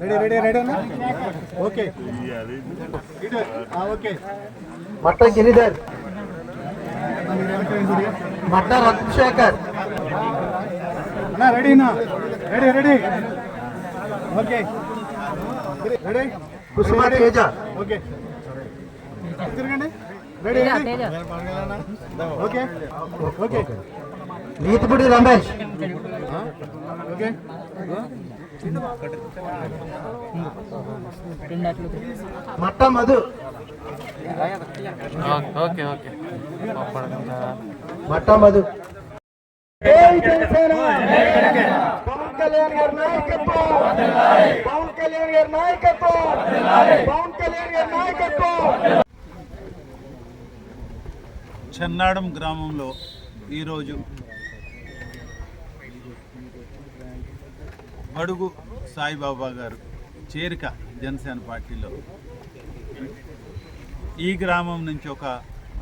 Ready ready ready okay okay Matta Giridhar. Matta Ratnasekhar. అన్నా రెడీనా ready ready okay ready Kusuma Teja. Okay తిరగండి. Ready ready okay okay Neethipudi Ramesh. Okay Matta Madhu okay okay. Matta Madhu Pawan Kalyan గారి నాయకత్వం. పవన్ కళ్యాణ్ గారి నాయకత్వం. పవన్ కళ్యాణ్ గారి నాయకత్వం. చెన్నాడం గ్రామంలో ఈరోజు బడుగు సాయిబాబా గారు చేరిక జనసేన పార్టీలో. ఈ గ్రామం నుంచి ఒక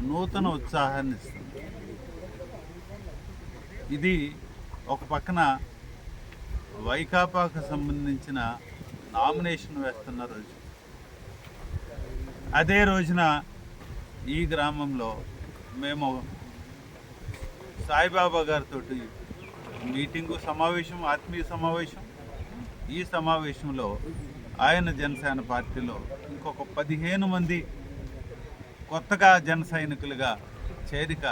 నూతన ఉత్సాహాన్ని ఇస్తుంది. ఇది ఒక పక్కన వైకాపాకు సంబంధించిన నామినేషన్ వేస్తున్న రోజు. అదే రోజున ఈ గ్రామంలో మేము సాయిబాబా గారితో మీటింగు సమావేశం ఆత్మీయ సమావేశం ఈ సమావేశంలో ఆయన జనసేన పార్టీలో ఇంకొక పదిహేను మంది కొత్తగా జన సైనికులుగా చేరిక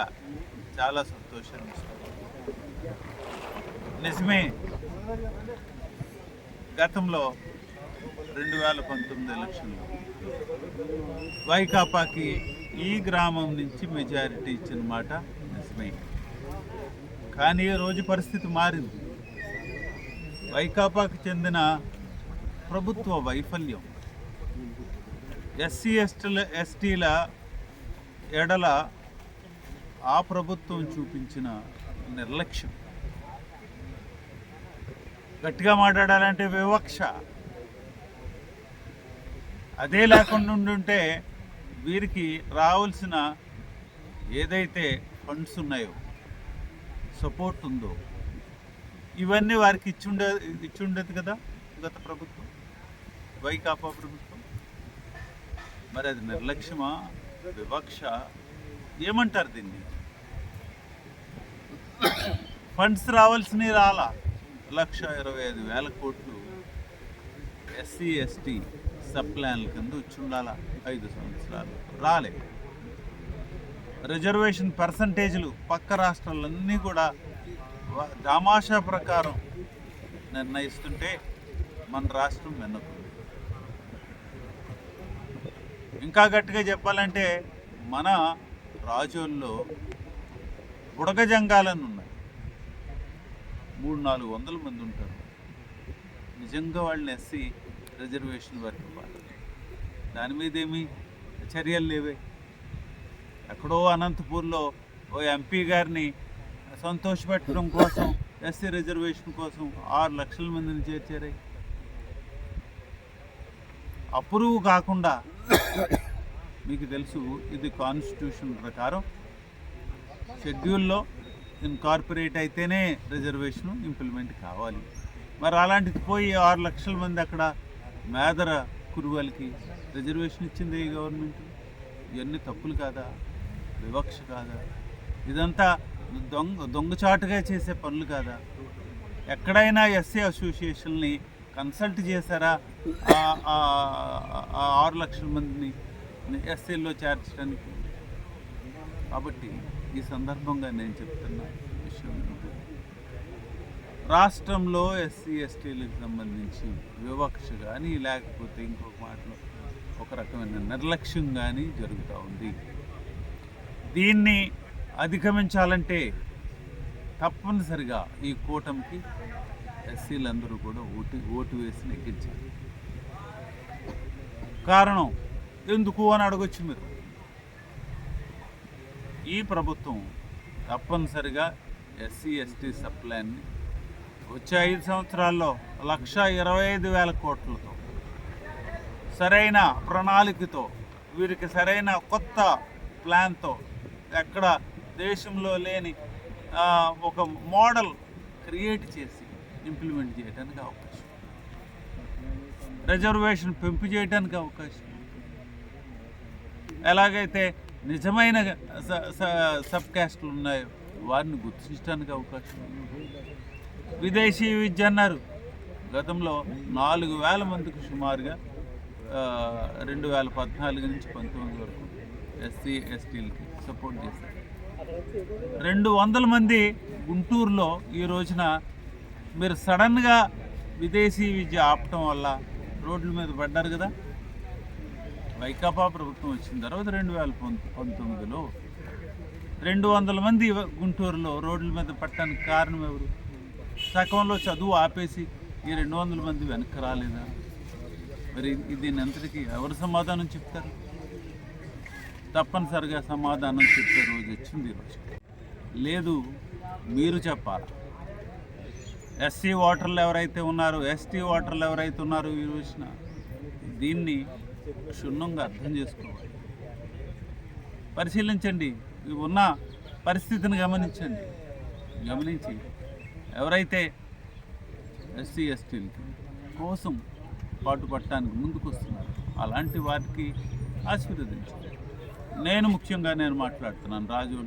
చాలా సంతోషాన్ని నిజమే గతంలో రెండు వేల పంతొమ్మిది ఎలక్షన్లో వైకాపాకి ఈ గ్రామం నుంచి మెజారిటీ ఇచ్చిన మాట నిజమే. కానీ ఈ రోజు పరిస్థితి మారింది? వైకాపాకు చెందిన ప్రభుత్వ వైఫల్యం. ఎస్సీ ఎస్టీల ఎస్టీల ఎడల ఆ ప్రభుత్వం చూపించిన నిర్లక్ష్యం. గట్టిగా మాట్లాడాలంటే వివక్ష. అదే లేకుండా ఉండుంటే వీరికి రావాల్సిన ఏదైతే ఫండ్స్ ఉన్నాయో సపోర్ట్ ఉందో ఇవన్నీ వారికి ఇచ్చుండే ఇచ్చుండేది కదా గత ప్రభుత్వం? వైకాపా ప్రభుత్వం? మరి అది నిర్లక్ష్యమా? వివక్ష? ఏమంటారు దీన్ని? ఫండ్స్ రావాల్సినవి రాలా. లక్ష ఇరవై ఐదు వేల కోట్లు ఎస్సీ ఎస్టీ సబ్ ప్లాన్ల కింద వచ్చి ఉండాలా ఐదు సంవత్సరాలు? రాలే. రిజర్వేషన్ పర్సంటేజ్లు పక్క రాష్ట్రాలన్నీ కూడా దామాషా ప్రకారం నిర్ణయిస్తుంటే మన రాష్ట్రం వెన్నుకుంది ఇంకా గట్టిగా చెప్పాలంటే మన రాజుల్లో బుడగజంగాలని ఉన్నాయి. మూడు నాలుగు వందల మంది ఉంటారు. నిజంగా వాళ్ళని ఎస్సీ రిజర్వేషన్ వరకు దాని మీద ఏమి చర్యలు లేవే. ఎక్కడో అనంతపూర్లో ఓ ఎంపీ గారిని సంతోషపెట్టడం కోసం ఎస్సీ రిజర్వేషన్ కోసం ఆరు లక్షల మందిని చేర్చారే. అప్రూవ్ కాకుండా మీకు తెలుసు ఇది కాన్స్టిట్యూషన్ ప్రకారం షెడ్యూల్లో ఇన్కార్పొరేట్ అయితేనే రిజర్వేషన్ ఇంప్లిమెంట్ కావాలి. మరి అలాంటిది పోయి ఆరు లక్షల మంది అక్కడ మేదర కురువలకి రిజర్వేషన్ ఇచ్చింది ఈ గవర్నమెంట్ ఇవన్నీ తప్పులు కాదా? వివక్ష కాదా? ఇదంతా దొంగ దొంగచాటుగా చేసే పనులు కాదా? ఎక్కడైనా ఎస్సీ అసోసియేషన్ని కన్సల్ట్ చేశారా? ఆరు లక్షల మందిని ఎస్సీల్లో చేర్చడానికి? కాబట్టి ఈ సందర్భంగా నేను చెప్తున్న విషయం ఏంటంటే రాష్ట్రంలో ఎస్సీ ఎస్టీలకు సంబంధించి వివక్ష కానీ లేకపోతే ఇంకొక మాటలో ఒక రకమైన నిర్లక్ష్యం కానీ జరుగుతూ ఉంది. దీన్ని అధిగమించాలంటే తప్పనిసరిగా ఈ కూటమికి ఎస్సీలందరూ కూడా ఓటు ఓటు వేసి నెగ్గించాలి. కారణం ఎందుకు అని అడగొచ్చు మీరు? ఈ ప్రభుత్వం తప్పనిసరిగా ఎస్సీ ఎస్టీ సప్లాన్ని వచ్చే ఐదు సంవత్సరాల్లో లక్ష ఇరవై ఐదు వేల కోట్లతో సరైన ప్రణాళికతో వీరికి సరైన కొత్త ప్లాన్తో ఎక్కడ దేశంలో లేని ఒక మోడల్ క్రియేట్ చేసి ఇంప్లిమెంట్ చేయడానికి అవకాశం. రిజర్వేషన్ పెంపు చేయడానికి అవకాశం. ఎలాగైతే నిజమైన స- సబ్ క్యాస్ట్లు ఉన్నాయో వారిని గుర్తించడానికి అవకాశం. ఉంది. విదేశీ విద్య అన్నారు. గతంలో నాలుగు వేల మందికి సుమారుగా రెండు వేల పద్నాలుగు నుంచి పంతొమ్మిది వరకు ఎస్సీ ఎస్టీలకి సపోర్ట్ చేశారు. రెండు వందల మంది గుంటూరులో ఈ రోజున మీరు సడన్గా విదేశీ విద్య ఆపటం వల్ల రోడ్ల మీద పడ్డారు కదా? వైకాపా ప్రభుత్వం వచ్చిన తర్వాత రెండు వేల పంతొమ్మిదిలో రెండు వందల మంది గుంటూరులో రోడ్ల మీద పట్టడానికి కారణం ఎవరు? సగంలో చదువు ఆపేసి ఈ రెండు వందల మంది వెనక్కి రాలేదా? మరి దీన్ని దీని అంతటికి ఎవరు సమాధానం చెప్తారు? తప్పనిసరిగా సమాధానం చెప్పే రోజు వచ్చింది ఈరోజు లేదు మీరు చెప్పాలి. ఎస్సీ ఓటర్లు ఎవరైతే ఉన్నారో ఎస్టీ ఓటర్లు ఎవరైతే ఉన్నారో ఈ రోజున దీన్ని క్షుణ్ణంగా అర్థం చేసుకోవాలి. పరిశీలించండి. ఉన్న పరిస్థితిని గమనించండి. గమనించి ఎవరైతే ఎస్సీ ఎస్టీలకి కోసం పాటుపడటానికి ముందుకు వస్తున్నారు అలాంటి వారికి ఆశీర్వదించండి. నేను ముఖ్యంగా నేను మాట్లాడుతున్నాను. రాజు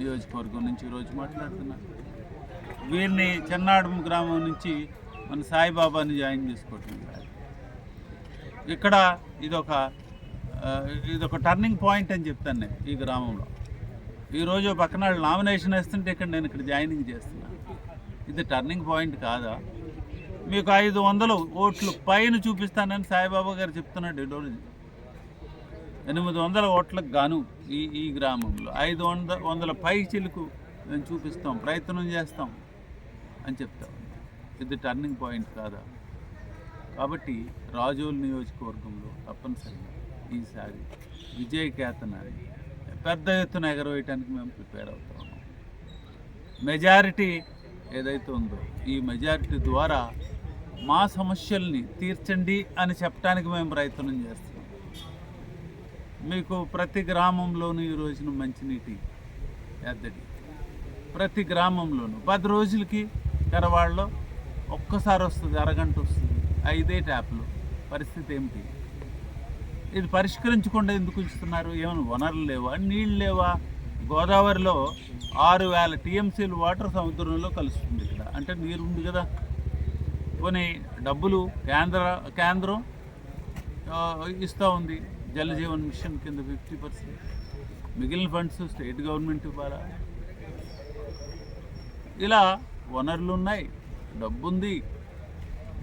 నియోజకవర్గం నుంచి ఈరోజు మాట్లాడుతున్నాను. వీరిని చెన్నాడు గ్రామం నుంచి మన సాయిబాబాని జాయిన్ చేసుకోవటం ఇక్కడ ఇదొక ఇదొక టర్నింగ్ పాయింట్ అని చెప్తాను నేను ఈ గ్రామంలో. ఈరోజు పక్కన వాళ్ళు నామినేషన్ వేస్తుంటే ఇక్కడ నేను ఇక్కడ జాయినింగ్ చేస్తున్నాను. ఇది టర్నింగ్ పాయింట్ కాదా? మీకు ఐదు వందలు ఓట్లు పైన చూపిస్తానని సాయిబాబా గారు చెప్తున్నాడు ఈరోజు ఎనిమిది వందల ఓట్లకు గాను ఈ ఈ గ్రామంలో. ఐదు వంద వందల పై చిలుకు మేము చూపిస్తాం ప్రయత్నం చేస్తాం అని చెప్తాం. ఇది టర్నింగ్ పాయింట్ కాదా? కాబట్టి రాజోల్ నియోజకవర్గంలో తప్పనిసరిగా ఈసారి విజయ కేతనాన్ని పెద్ద ఎత్తున ఎగరవేయటానికి మేము ప్రిపేర్ అవుతా ఉన్నాం. మెజారిటీ ఏదైతే ఉందో ఈ మెజారిటీ ద్వారా మా సమస్యల్ని తీర్చండి అని చెప్పడానికి మేము ప్రయత్నం చేస్తాం. మీకు ప్రతి గ్రామంలోనూ ఈ రోజున మంచినీటి ఎద్దడి. ప్రతి గ్రామంలోనూ. పది రోజులకి కరవాళ్ళలో ఒక్కసారి వస్తుంది అరగంట వస్తుంది. ఐదే ట్యాప్లు. పరిస్థితి ఏమిటి? ఇది పరిష్కరించకుండా ఎందుకు ఉంచుతున్నారు? ఏమైనా వనరులు లేవా? నీళ్ళు లేవా? గోదావరిలో ఆరు వేల టీఎంసీలు వాటర్ సముద్రంలో కలుస్తుంది ఇక్కడ అంటే నీరు ఉంది కదా. కొన్ని డబ్బులు కేంద్ర కేంద్రం ఇస్తూ ఉంది. జల్ జీవన్ మిషన్ కింద ఫిఫ్టీ పర్సెంట్ మిగిలిన ఫండ్స్ స్టేట్ గవర్నమెంట్ ఇవ్వాలా? ఇలా వనరులు ఉన్నాయి డబ్బు ఉంది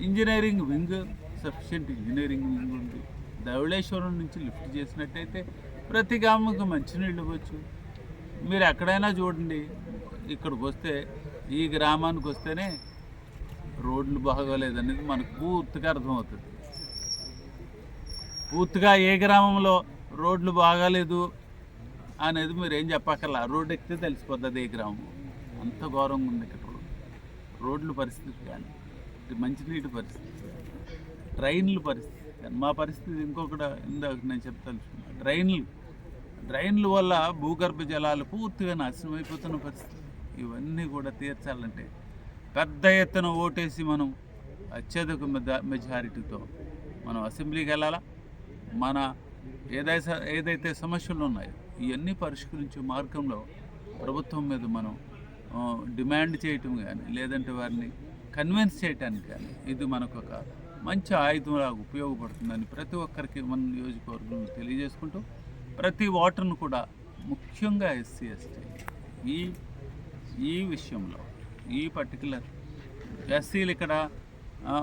engineering wing sufficient engineering wing ఉంది. ధవళేశ్వరం నుంచి లిఫ్ట్ చేసినట్టయితే ప్రతి గ్రామంకి మంచినీళ్ళు ఇవ్వచ్చు. మీరు ఎక్కడైనా చూడండి ఇక్కడికి వస్తే ఈ గ్రామానికి వస్తేనే రోడ్లు బాగోలేదనేది మనకు పూర్తిగా అర్థమవుతుంది. పూర్తిగా ఏ గ్రామంలో రోడ్లు బాగాలేదు అనేది మీరు ఏం చెప్పక్కర్లా. రోడ్డు ఎక్కితే తెలిసిపోతుంది ఏ గ్రామం. అంత ఘోరంగా ఉంది ఇక్కడ రోడ్డు రోడ్ల పరిస్థితి కానీ మంచినీటి పరిస్థితి ట్రైన్ల పరిస్థితి కానీ మా పరిస్థితి ఇంకొకటి ఇందాక నేను చెప్తాను ట్రైన్లు డ్రైన్ల వల్ల భూగర్భ జలాలు పూర్తిగా నాశనం అయిపోతున్న పరిస్థితి. ఇవన్నీ కూడా తీర్చాలంటే పెద్ద ఎత్తున ఓటేసి మనం అత్యధిక మెజారిటీతో మనం అసెంబ్లీకి వెళ్ళాలా? మన ఏదైతే ఏదైతే సమస్యలు ఉన్నాయో ఇవన్నీ పరిష్కరించే మార్గంలో ప్రభుత్వం మీద మనం డిమాండ్ చేయటం కానీ లేదంటే వారిని కన్విన్స్ చేయటానికి కానీ ఇది మనకు ఒక మంచి ఆయుధంలాగా ఉపయోగపడుతుందని ప్రతి ఒక్కరికి మన నియోజకవర్గంలో తెలియజేసుకుంటూ ప్రతి ఓటర్ను కూడా ముఖ్యంగా ఎస్సీ ఎస్టీ ఈ ఈ విషయంలో ఈ పర్టికులర్ ఎస్సీలు ఇక్కడ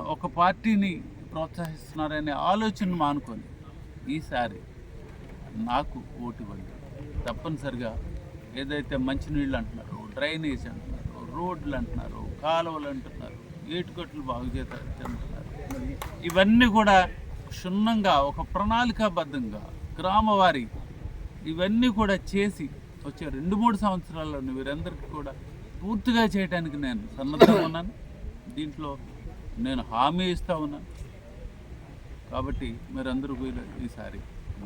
ఒక పార్టీని ప్రోత్సహిస్తున్నారనే ఆలోచన మానుకొని ఈసారి నాకు ఓటు ఇవ్వండి. తప్పనిసరిగా ఏదైతే మంచినీళ్ళు అంటున్నారు డ్రైనేజ్ అంటున్నారు రోడ్లు అంటున్నారు కాలువలు అంటున్నారు ఏటుకట్లు బాగు చేస్తారు అంటున్నారు ఇవన్నీ కూడా క్షుణ్ణంగా ఒక ప్రణాళికాబద్ధంగా గ్రామవారి ఇవన్నీ కూడా చేసి వచ్చే రెండు మూడు సంవత్సరాల్లో వీరందరికీ కూడా పూర్తిగా చేయడానికి నేను సన్నద్ధంగా ఉన్నాను. దీంట్లో నేను హామీ ఇస్తూ ఉన్నాను. కాబట్టి మీరందరూ పోయి ఈసారి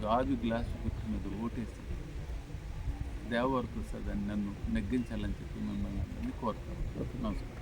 గాజు గ్లాసు గుర్తు మీద ఓటేసి దేవవరకు ప్రసాద్ నన్ను నెగ్గించాలని చెప్పి మిమ్మల్ని అందరినీ కోరుతాను నమస్కారం.